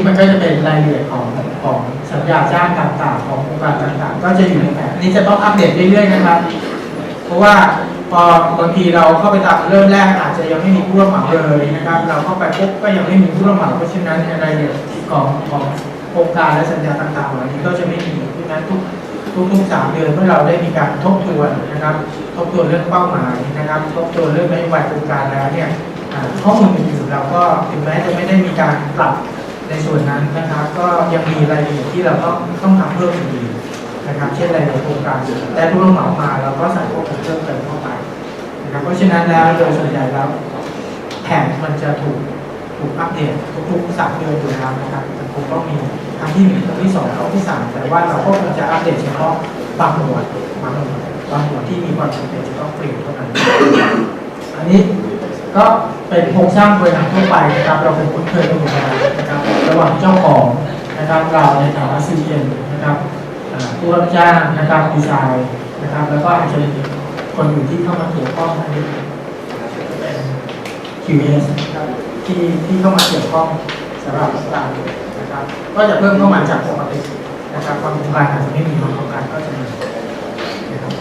นี้มันก็จะเป็นรายละเอียดของของสัญญาจ้างต่างๆ ของโครงการต่างๆ ก็จะอยู่ในแผนอันนี้จะต้องอัปเดตเรื่อยๆนะครับ เพราะว่าพอบางทีเราเข้าไปทำเริ่มแรกอาจจะยังไม่มีผู้รับเหมาเลยนะครับ เราเข้าไปปุ๊บก็ยังไม่มีผู้รับเหมาเพราะฉะนั้นในรายละเอียดของของโครงการและสัญญาต่างๆเหล่านี้ก็จะไม่มีเพราะฉะนั้นทุกทุกๆสามเดือนเมื่อเราได้มีการทบทวนนะครับ ทบทวนเรื่องเป้าหมายนะครับ ทบทวนเรื่องนโยบายโครงการแล้วเนี่ยข้อมูลอื่นๆเราก็ถึงแม้จะไม่ได้มีการปรับ ในส่วนนั้นนะครับ ก็ยังมีรายละเอียดที่เราต้องต้องทำเพิ่มอยู่ดีนะครับ เช่นรายละเอียดโครงการแต่ผู้รับเหมามาเราก็ใส่ข้อมูลเพิ่มเติมเข้าไปนะครับเพราะฉะนั้นแล้วโดยส่วนใหญ่แล้วแผนมันจะถูกถูกอัปเดตทุกๆสามเดือนอยู่แล้วนะครับแต่คงต้องมีครั้งที่หนึ่งครั้งที่สองครั้งที่สามแต่ว่าเราก็จะอัปเดตเฉพาะบางหมวดบางหมวดบางหมวดที่มีความจำเป็นจะต้องเปลี่ยนเท่านั้นอันนี้ ก็เป็นโครงสร้างบริหารทั่วไปนะครับ เราเป็นคุ้นเคยกันอยู่แล้วนะครับ ระหว่างเจ้าของนะครับเราในฐานะ CM นนะครับผู้รับจ้างนะครับดีไซน์นะครับ แล้วก็อาจจะมีคนอื่นที่เข้ามาเกี่ยวข้องอันนี้เป็น QS นะครับที่ที่เข้ามาเกี่ยวข้องสำหรับการนะครับ ก็จะเพิ่มเข้ามาจากปกตินะครับความต้องการอาจจะไม่มีความต้องการก็จะมีนะครับ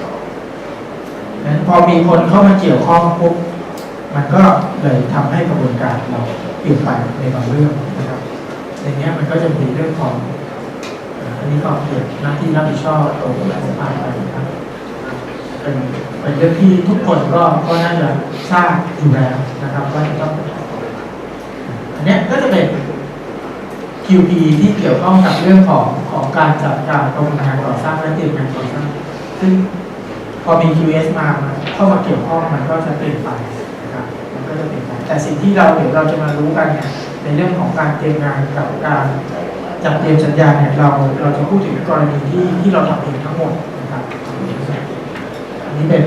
นั้นพอมีคนเข้ามาเกี่ยวข้องปุ๊บ มันก็เลยทำให้กระบวนการเราเปลี่ยนไปในบางเรื่องนะครับในนี้มันก็จะมีเรื่องของอันนี้ก็เกี่ยวหน้าที่รับผิดชอบตรงและสภาพไปนะครับเป็นเป็นเรื่องที่ทุกคนก็ก็น่าจะทราบอยู่แล้วนะครับว่าจะต้องอันนี้ก็จะเป็น QP ที่เกี่ยวข้องกับเรื่องของของการจัดการกระบวนการก่อสร้างและเตรียมงานก่อสร้างซึ่งพอมี QS มามันเข้ามาเกี่ยวข้องมันก็จะเปลี่ยนไป ก็จะเปลี่ยนแต่สิ่งที่เราเดี๋ยวเราจะมารู้กันเนี่ยในเรื่องของการเตรียมงานกับการจัดเตรียมสัญญาเนี่ยเราเราจะพูดถึงกรณีที่ที่เราทำเองทั้งหมดนะครับอันนี้เป็น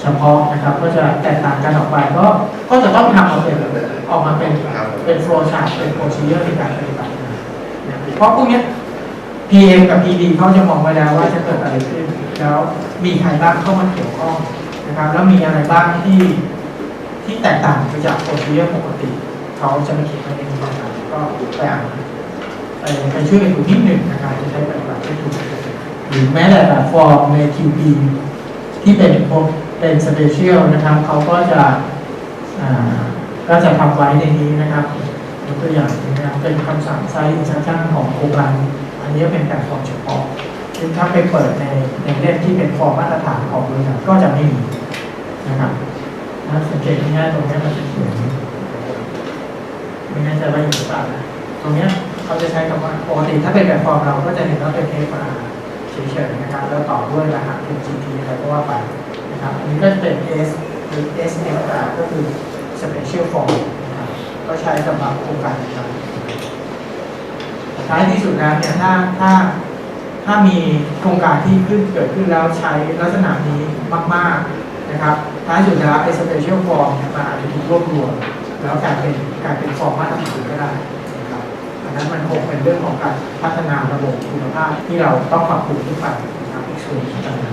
เฉพาะนะครับก็จะแตกต่างกันออกไปก็ก็จะต้องทำออกเป็นออกมาเป็นเป็นโฟล์ชาร์ตเป็นโปรซีเจอร์ในการปฏิบัติงานนะเพราะพวกเนี้ย PM กับ PD เขาจะมองไว้แล้วว่าจะเกิดอะไรขึ้น แล้วมีใครบ้างเข้ามาเกี่ยวข้องนะครับ แล้วมีอะไรบ้างที่ ที่แตกต่างไปจากโปรซีเจอร์ปกติ เขาจะมาเขียนไว้ในนี้นะครับก็ไปอ่านไปไปช่วยกันดูนิดหนึ่งนะครับจะใช้ปฏิบัติได้ถูกหรือแม้แต่แบบฟอร์มใน QP ที่เป็นพวกเป็นสเปเชียลนะครับ เขาก็จะอ่าก็จะทำไว้ในนี้นะครับยกตัวอย่างนะครับเป็นคำสั่งไซส์อินสตันของโครงการอันนี้เป็นแบบฟอร์มเฉพาะซึ่งถ้าไปเปิดในในเล่มที่เป็นฟอร์มมาตรฐานของบริษัทก็จะไม่มีนะครับ นะสังเกตง่ายๆตรงนี้มันจะเขียนไม่แน่ใจว่าอยู่หรือเปล่านะตรงนี้เขาจะใช้คำว่าปกติถ้าเป็นแบบฟอร์มเราก็จะเห็นว่าเป็น F R เฉยๆนะครับ แล้วต่อด้วยรหัสเป็น GT อะไรก็ว่าไปนะครับอันนี้ก็จะเป็น S หรือ S F R ก็คือ Special Form นะครับก็ใช้สำหรับโครงการต่างๆท้ายที่สุดแล้วเนี่ยถ้าถ้าถ้ามีโครงการที่ขึ้นเกิดขึ้นแล้วใช้ลักษณะนี้มาก ๆ นะครับท้ายสุดแล้วไอ้ special form เนี่ยมันอาจจะถูกรวบรวมแล้วกลายเป็นกลายเป็นฟอร์มมาตรฐานก็ได้นะครับอันนั้นมันคงเป็นเรื่องของการพัฒนาระบบคุณภาพที่เราต้องปรับปรุงขึ้นไปนะครับอีกส่วนหนึ่ง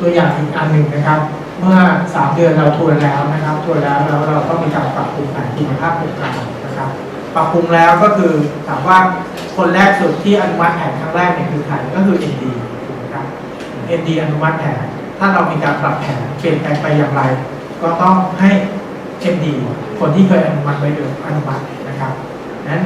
ตัวอย่างอีกอันหนึ่งนะครับ เมื่อสามเดือนเราทวนแล้วนะครับทวนแล้วแล้วเราก็มีการปรับปรุงแผนคุณภาพโครงการนะครับ ปรับปรุงแล้วก็คือถามว่าคนแรกสุดที่อนุมัติแผนครั้งแรกเนี่ยคือใครก็คือ ND ถูกไหมครับ ND อนุมัติแผน ถ้าเรามีการปรับแผนเปลี่ยนแปลงไปอย่างไร ก็ต้องให้ MD คนที่เคยอนุมัติไว้เดิมอนุมัตินะครับนั้น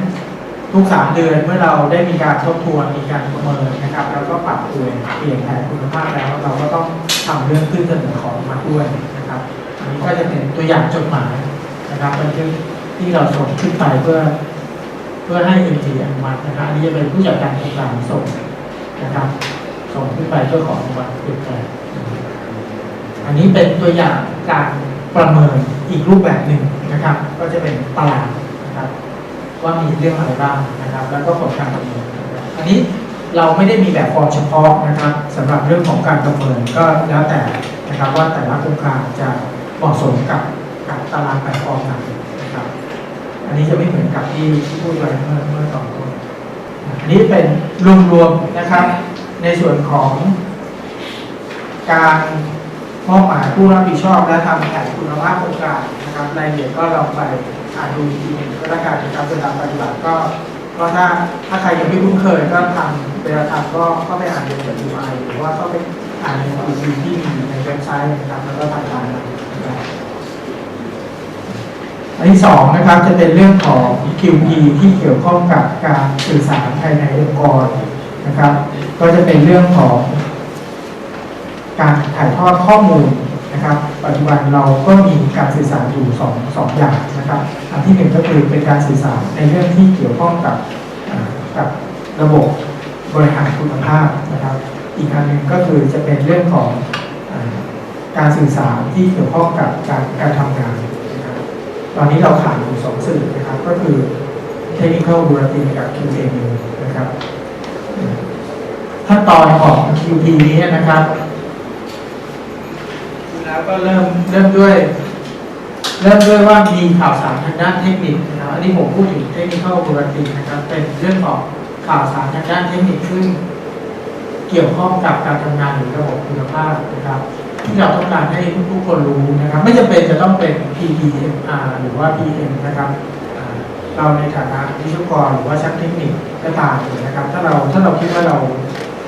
ทุกสามเดือนเมื่อเราได้มีการทบทวนมีการประเมินนะครับ แล้วก็ปรับเปลี่ยนเปลี่ยนแผนคุณภาพแล้ว เราก็ต้องทำเรื่องขึ้นเสนอของมาด้วยนะครับอันนี้ก็จะเป็นตัวอย่างจดหมายนะครับบันทึกที่เราส่งขึ้นไปเพื่อ เพื่อให้ MT อนุมัตินะครับอันนี้จะเป็นผู้จัดการโครงการส่งนะครับ ส่งขึ้นไปเพื่อขออนุมัติเปลี่ยนแปลง อันนี้เป็นตัวอย่างการประเมินอีกรูปแบบหนึ่งนะครับ ก็จะเป็นตารางนะครับว่ามีเรื่องอะไรบ้างนะครับ แล้วก็ผลการประเมินอันนี้เราไม่ได้มีแบบฟอร์มเฉพาะนะครับสำหรับเรื่องของการประเมินก็แล้วแต่นะครับว่าแต่ละโครงการจะเหมาะสมกับกับตารางแบบฟอร์มไหนนะครับ อันนี้จะไม่เหมือนกับที่ที่พูดไว้เมื่อเมื่อตอนต้นอันนี้เป็นรวมๆนะครับ ในส่วนของการ มอบหมายผู้รับผิดชอบและทำแผนคุณภาพโครงการนะครับรายละเอียดก็ลองไปอ่านดูอีกทีหนึงก็แล้วกันนะครับเวลาปฏิบัติก็ก็ถ้าถ้าใครยังไม่คุ้นเคยก็ทำเวลาทำก็ก็ไปอ่านในบทดูไอหรือว่าก็ไปอ่านในบทดูที่มีในเว็บไซต์นะครับแล้วก็ทำตามนะครับอันที่สองนะครับจะเป็นเรื่องของ QP ที่เกี่ยวข้องกับการสื่อสารภายในองค์กรนะครับ ก็จะเป็นเรื่องของ ถ่ายทอดข้อมูลนะครับ ปัจจุบันเราก็มีการสื่อสารอยู่สองสองอย่างนะครับ อันที่หนึ่งก็คือเป็นการสื่อสารในเรื่องที่เกี่ยวข้องกับกับระบบบริหารคุณภาพนะครับ อีกอันหนึ่งก็คือจะเป็นเรื่องของอการสื่อสารที่เกี่ยวข้องกับการการทำงานนะครับตอนนี้เราขาดอยู่สองสื่อนะครับ ก็คือ Technical b u l l e t i n กับ QAM นะครับขั้นตอนของ QP นี้นะครับ แล้วก็เริ่มเริ่มด้วย เริ่มด้วยว่ามีข่าวสารทางด้านเทคนิคนะครับอันนี้ผมพูดถึง Technical b u l l e t i n นะครับ เป็นเรื่องของข่าวสารทางด้านเทคนิคซึ่งเกี่ยวข้องกับการทำงานหรือระบบคุณภาพนะครับที่เราต้องการให้ทุกคนรู้นะครับ ไม่จำเป็นจะต้องเป็น PPMR หรือว่า PM นะครับเราในฐานะวิศวกรหรือว่าช่างเทคนิคก็ตามนะครับ ถ้าเราถ้าเราคิดว่าเรา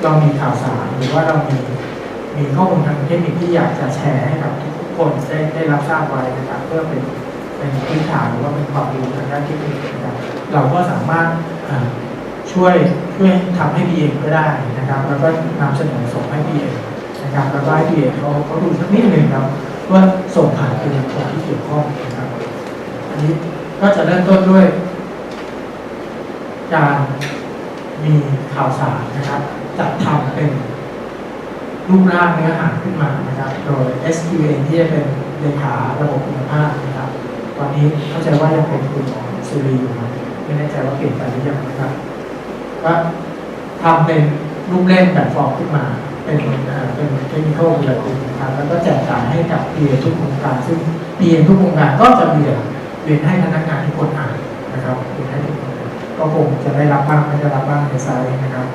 เรามีข่าวสารหรือว่าเรามี มีข้อมูลทางเทคนิคที่อยากจะแชร์ให้กับทุกคนได้ได้รับทราบไว้นะครับเพื่อเป็นเป็นพื้นฐานหรือว่าเป็นความรู้ทางด้านเทคนิคนะครับเราก็สามารถช่วยช่วยทำให้ p ีเก็ได้นะครับ แล้วก็นำเสนอส่งให้ p ีนะครับแล้วก็ให้ p ีเขาเขาดูสักนิดหนึ่งครับว่าส่งผ่านไปยังคนที่เกี่ยวข้องนะครับ อันนี้ก็จะเริ่มต้นด้วย การมีข่าวสารนะครับจัดทำเป็น รูปร่างเนื้อหาขึ้นมานะครับ โดย SQN ที่จะเป็นเลขาระบบคุณภาพนะครับ ตอนนี้เข้าใจว่ายังเป็นคุณหมอสุรีอยู่นะไม่แน่ใจว่าเปลี่ยนไปหรือยังนะครับก็ทำเป็นรูปเล่มแบบฟอร์มขึ้นมา เป็นเอ่อเป็นเทคนิคอลเลยนะครับ แล้วก็แจกจ่ายให้กับเพียทุกโครงการ ซึ่งเพียทุกโครงการก็จะเรียนเรียนให้พนักงานทุกคนอ่านนะครับเรียนให้ทุกคนก็คงจะได้รับบ้างไม่ได้รับบ้างในไซต์นะครับ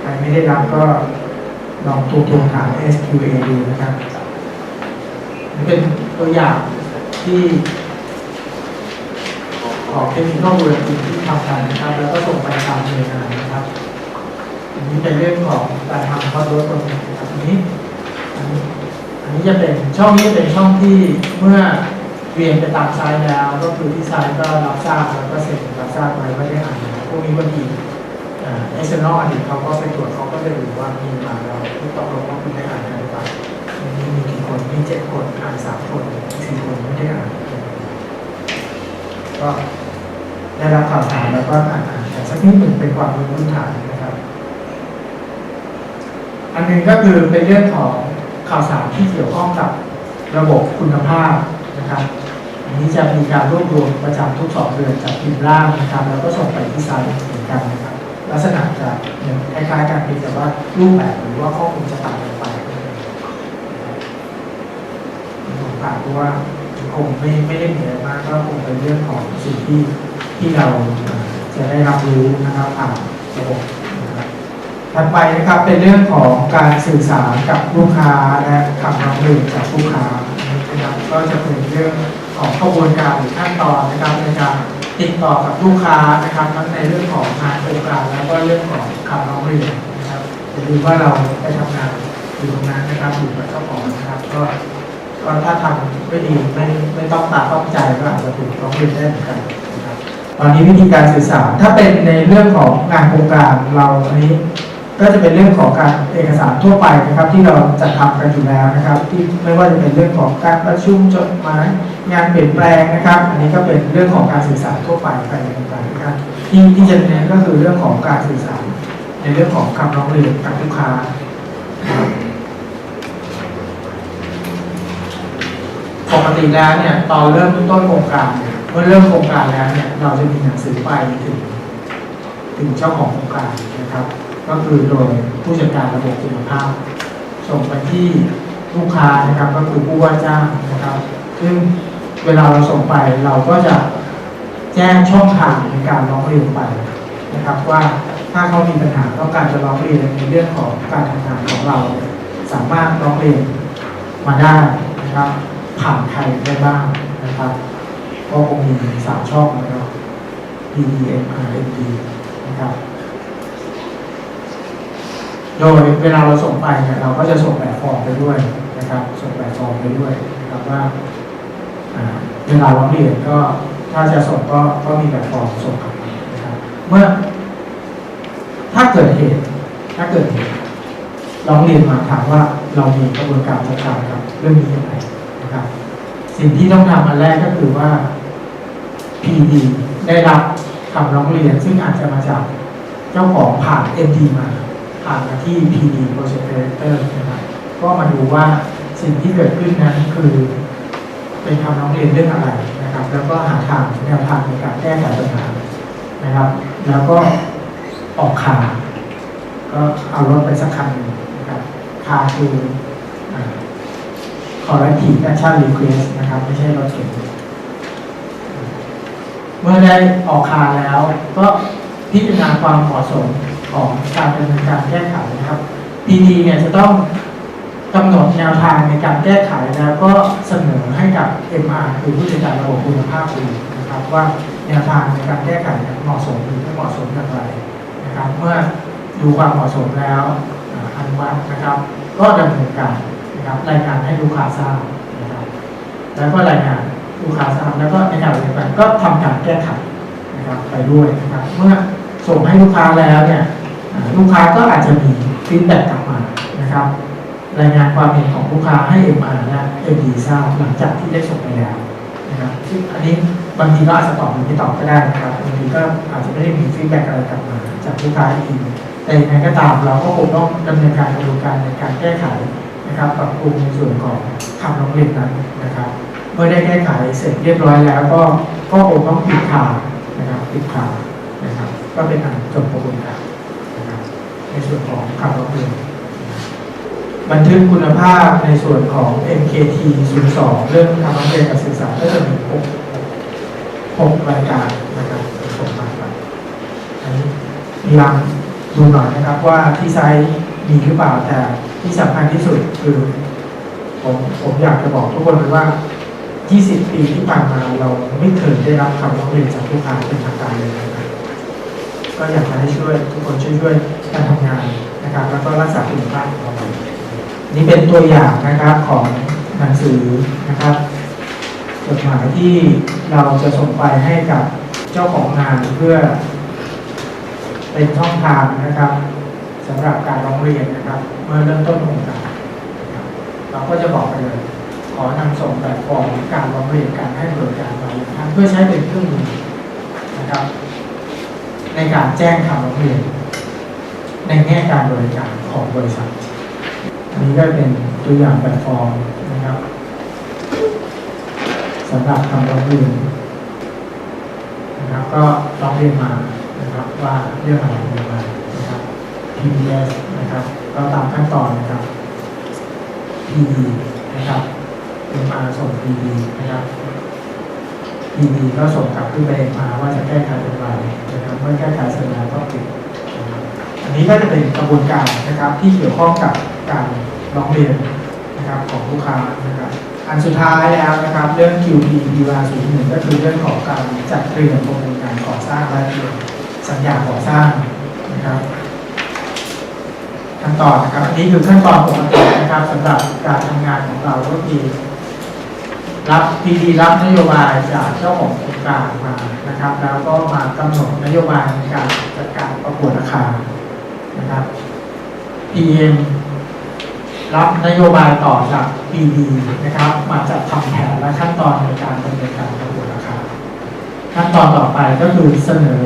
ใครไม่ได้รับก็ ลองทวงทวงถาม SQA ดูนะครับนี่เป็นตัวอย่างที่ของเทคนิคอลบูรติที่ทำกันนะครับ แล้วก็ส่งไปตามหน่วยงานนะครับอันนี้เป็นเรื่องของการทำคอร์สโรสตรงนี้นะครับอันนี้อันนี้อันนี้จะเป็นช่องนี้จะเป็นช่องที่เมื่อเรียนไปตามไซต์แล้ว ก็คือที่ไซต์ก็รับทราบแล้วก็เซ็นรับทราบไว้ว่าได้อ่านนะครับพวกนี้บางที เอ็กซ์เนอลอดีตเขาก็ไปตรวจเขาก็จะดูว่ามีมาเราที่ตกลงว่าคุณได้อ่านกันหรือเปล่ามีกี่คนมีเจ็ดคนอ่านสามคนสี่คนไม่ได้อ่านก็ได้รับข่าวสารแล้วก็อ่านอ่านแต่สักนิดหนึ่งเป็นความรู้พื้นฐานนะครับ อันหนึ่งก็คือเป็นเรื่องของข่าวสารที่เกี่ยวข้องกับระบบคุณภาพนะครับอันนี้จะมีการรวบรวมประจำทุกสองเดือนจากพิมพ์ร่างนะครับ แล้วก็ส่งไปที่ไซต์เหมือนกันนะครับ ลักษณะจะคล้ายๆกันเพียงแต่ว่ารูปแบบหรือว่าข้อมูลจะต่างกันไปผมฝากว่าคงไม่ไม่ได้เหนื่อยมากก็คงเป็นเรื่องของสิ่งที่ที่เราจะได้รับรู้นะครับผ่านระบบนะครับถัดไปนะครับเป็นเรื่องของการสื่อสารกับลูกค้าและคำร้องเรียนจากลูกค้านะครับก็จะเป็นเรื่องของกระบวนการหรือขั้นตอนนะครับในการ ติดต่อกับลูกค้านะครับทั้งในเรื่องของงานโครงการแล้วก็เรื่องของคำร้องเรียนนะครับอย่าลืมว่าเราได้ทำงานอยู่ตรงนั้นนะครับอยู่กับเจ้าของนะครับก็ก็ถ้าทำไม่ดีไม่ไม่ต้องตาต้องใจก็อาจจะถูกร้องเรียนได้เหมือนกันนะครับตอนนี้วิธีการสื่อสารถ้าเป็นในเรื่องของงานโครงการเราอันนี้ ก็จะเป็นเรื่องของการเอกสารทั่วไปนะครับ ที่เราจะทำกันอยู่แล้วนะครับ ที่ไม่ว่าจะเป็นเรื่องของการประชุมจดหมายงานเปลี่ยนแปลงนะครับ อันนี้ก็เป็นเรื่องของการสื่อสารทั่วไปไปในการนะครับที่ที่จะเน้นก็คือเรื่องของการสื่อสาร ในเรื่องของคำร้องเรียนกับลูกค้าปกติแล้วเนี่ยตอนเริ่มต้นโครงการเนี่ยเมื่อเริ่มโครงการแล้วเนี่ยเราจะมีหนังสือไปถึงถึงเจ้าของโครงการนะครับ ก็คือโดยผู้จัดการระบบคุณภาพ ส่งไปที่ลูกค้านะครับ ก็คือผู้ว่าจ้างนะครับ ซึ่งเวลาเราส่งไปเราก็จะแจ้งช่องทางในการร้องเรียนไปนะครับ ว่าถ้าเขามีปัญหาต้องการจะร้องเรียนในเรื่องของการทำงานของเรา สามารถร้องเรียนมาได้นะครับ ผ่านใครได้บ้างนะครับก็คงมีสามช่องนะครับ P D M R N D นะครับ โดยเวลาเราส่งไปเนี่ยเราก็จะส่งแบบฟอร์มไปด้วยนะครับส่งแบบฟอร์มไปด้วยนะครับว่าเวลาร้องเรียนก็ถ้าจะส่งก็ก็มีแบบฟอร์มส่งกลับมานะครับเมื่อ ถ้าเกิดเหตุถ้าเกิดเหตุร้องเรียนมาถามว่าเรามีกระบวนการจัดการกับเรื่องนี้ยังไงนะครับ สิ่งที่ต้องทำอันแรกก็คือว่า PD ได้รับคำร้องเรียนซึ่งอาจจะมาจากเจ้าของผ่าน MD มา ผ่านมาที่ PD Project Director นะครับก็มาดูว่าสิ่งที่เกิดขึ้นนั้นคือ เป็นคำร้องเรียนเรื่องอะไรนะครับ แล้วก็หาทางแนวทางในการแก้ไขปัญหานะครับ แล้วก็ออกข่าก็เอารถไปสักคันนึงนะครับคาคืออ่า corrective action request นะครับ ไม่ใช่รถเข็นเมื่อได้ออกคาแล้ว ก็พิจารณาความเหมาะสม ของการดำเนินการแก้ไขนะครับ PD เนี่ยจะต้องกำหนดแนวทางในการแก้ไขแล้วก็เสนอให้กับ MR คือผู้จัดการระบบคุณภาพดูนะครับ ว่าแนวทางในการแก้ไขเนี่ยเหมาะสมหรือไม่เหมาะสมอย่างไรนะครับ เมื่อดูความเหมาะสมแล้วอนุมัตินะครับ ก็ดำเนินการนะครับรายงานให้ลูกค้าทราบนะครับแล้วก็รายงานลูกค้าทราบแล้วก็ในการปฏิบัติก็ทำการแก้ไขนะครับไปด้วยนะครับ เมื่อส่งให้ลูกค้าแล้วเนี่ย ลูกค้าก็อาจจะมีฟีดแบ็กกลับมานะครับ รายงานความเห็นของลูกค้าให้ MR และ MD ทราบหลังจากที่ได้ส่งไปแล้วนะครับซึ่งอันนี้บางทีก็อาจจะตอบหรือไม่ตอบก็ได้นะครับบางทีก็อาจจะไม่ได้มีฟีดแบ็กอะไรกลับมา จากลูกค้าอีกแต่ยังไงก็ตามเราก็คงต้องดำเนินการกระบวนการในการแก้ไขนะครับปรับปรุงในส่วนของคำร้องเรียนนั้นนะครับ เมื่อได้แก้ไขเสร็จเรียบร้อยแล้วก็ก็คงต้องปิดข่าวนะครับปิดข่าวนะครับ ก็เป็นอันจบกระบวนการ ในส่วนของคำร้องเรียนบันทึกคุณภาพในส่วนของ MKT 02 เรื่องทำร้องเรียนการศึกษาก็จะมีหกหกรายการนะครับส่งมาไปอันนี้พยายามดูหน่อยนะครับว่าที่ไซต์มีหรือเปล่าแต่ที่สำคัญที่สุดคือผมผมอยากจะบอกทุกคนเลยว่า 20 ปีที่ผ่านมาเราไม่เคยได้รับคำร้องเรียนจากลูกค้าเป็นทางการเลยนะครับก็อยากจะให้ช่วยทุกคนช่วยด้วย การทำงานนะครับ แล้วก็รักษาคุณภาพของเรานี่เป็นตัวอย่างนะครับของหนังสือนะครับจดหมายที่เราจะส่งไปให้กับเจ้าของงานเพื่อ เป็นช่องทางนะครับสำหรับการร้องเรียนนะครับ เมื่อเริ่มต้นโครงการเราก็จะบอกไปเลย ขอนำส่งแบบฟอร์มการร้องเรียนการให้บริการเราเพื่อใช้เป็นเครื่องมือนะครับ ในการแจ้งคำร้องเรียน ในแง่การบริการของบริษัท อันนี้ก็เป็นตัวอย่างแบบฟอร์มนะครับสำหรับคำร้องเรียนนะครับก็ร้องเรียนมานะครับว่าเรื่องอะไรเป็นอะไรนะครับ PDS นะครับก็ตามขั้นตอนนะครับ PD นะครับเป็นมาส่ง PD นะครับ PD ก็ส่งกลับขึ้นไปมาว่าจะแก้ไขอย่างไรนะครับเมื่อแก้ไขเสร็จแล้วก็ปิด อันนี้ก็จะเป็นกระบวนการนะครับที่เกี่ยวข้องกับการร้องเรียนนะครับของลูกค้านะครับอันสุดท้ายแล้วนะครับเรื่อง QP PR 0 1ก็คือเรื่องของการจัดเตรียมกระบวนการก่อสร้างและเตรียมสัญญาก่อสร้างนะครับขั้นตอนนะครับอันนี้คือขั้นตอนปกตินะครับสำหรับการทำงานของเราก็คือรับพีดีรับนโยบายจากเจ้าของโครงการมานะครับ แล้วก็มากำหนดนโยบายในการจัดการประกวดราคา นะครับ PM รับนโยบายต่อจาก PD นะครับ มาจัดทำแผนและขั้นตอนในการดำเนินการประกวดราคาขั้นตอนต่อไปก็คือเสนอ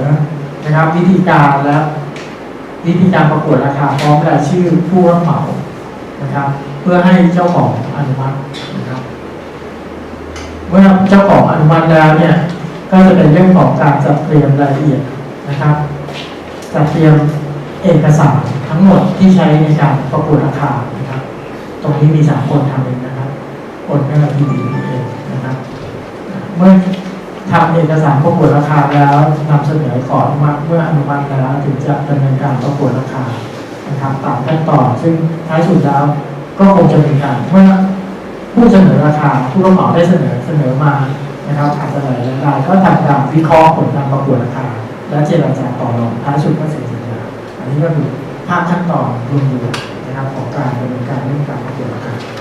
นะครับ วิธีการและวิธีการประกวดราคาพร้อมรายชื่อผู้รับเหมานะครับ เพื่อให้เจ้าของอนุมัตินะครับ เมื่อเจ้าของอนุมัติแล้วเนี่ยก็จะเป็นเรื่องของการจัดเตรียมรายละเอียดนะครับจัดเตรียม เอกสารทั้งหมดที่ใช้ในการประกวดราคานะครับ ตรงนี้มีสามคนทำเองนะครับคนก็คือพี่ดีเองนะครับ เมื่อทำเอกสารประกวดราคาแล้วนำเสนอขออนุมัติเมื่ออนุมัติแล้วถึงจะดำเนินการประกวดราคานะครับตามขั้นตอนซึ่งท้ายสุดแล้วก็คงจะมีการเมื่อผู้เสนอราคาผู้รับเหมาได้เสนอเสนอมานะครับอาจจะหลายรายก็ทำการวิเคราะห์ผลการประกวดราคา และเจรจาต่อรองท้ายสุดก็เสัญญา อันนี้ก็คือภาพขั้นตอนรวมๆนะครับของการดำเนินการเรื่องการเกี่ยวดราคา